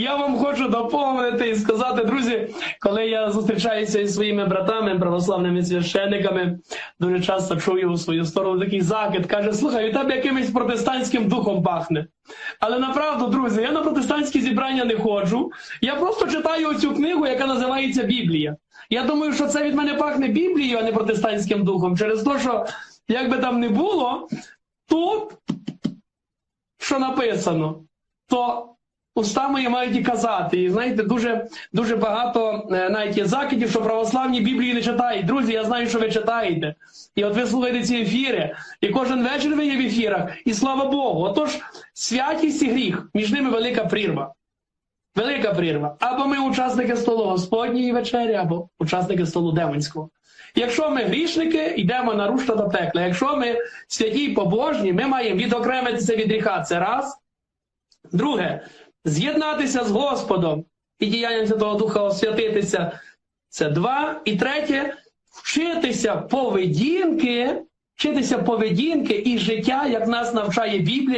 я вам хочу доповнити і сказати, друзі, коли я зустрічаюся із своїми братами, православними священниками, дуже часто чую у свою сторону такий закид, каже, слухай, у тебе якимось протестантським духом пахне. Але направду, друзі, я на протестантські зібрання не ходжу. Я просто читаю оцю книгу, яка називається Біблія. Я думаю, що це від мене пахне Біблією, а не протестантським духом. Через те, що як би там не було, тут що написано, то уста мої мають і казати. І знаєте, дуже, дуже багато е, навіть є закидів, що православні Біблії не читають. Друзі, я знаю, що ви читаєте. І от ви слухаєте ці ефіри, і кожен вечір ви є в ефірах, і слава Богу. Отож, святість і гріх, між ними велика прірва. Велика прірва. Або ми учасники столу Господньої вечері, або учасники столу демонського. Якщо ми грішники, йдемо на рушта до пекла. Якщо ми святі й побожні, ми маємо відокремитися від гріха. Це раз. Друге, з'єднатися з Господом і діянням Святого Духа освятитися. Це два. І третє, вчитися поведінки, вчитися поведінки і життя, як нас навчає Біблія.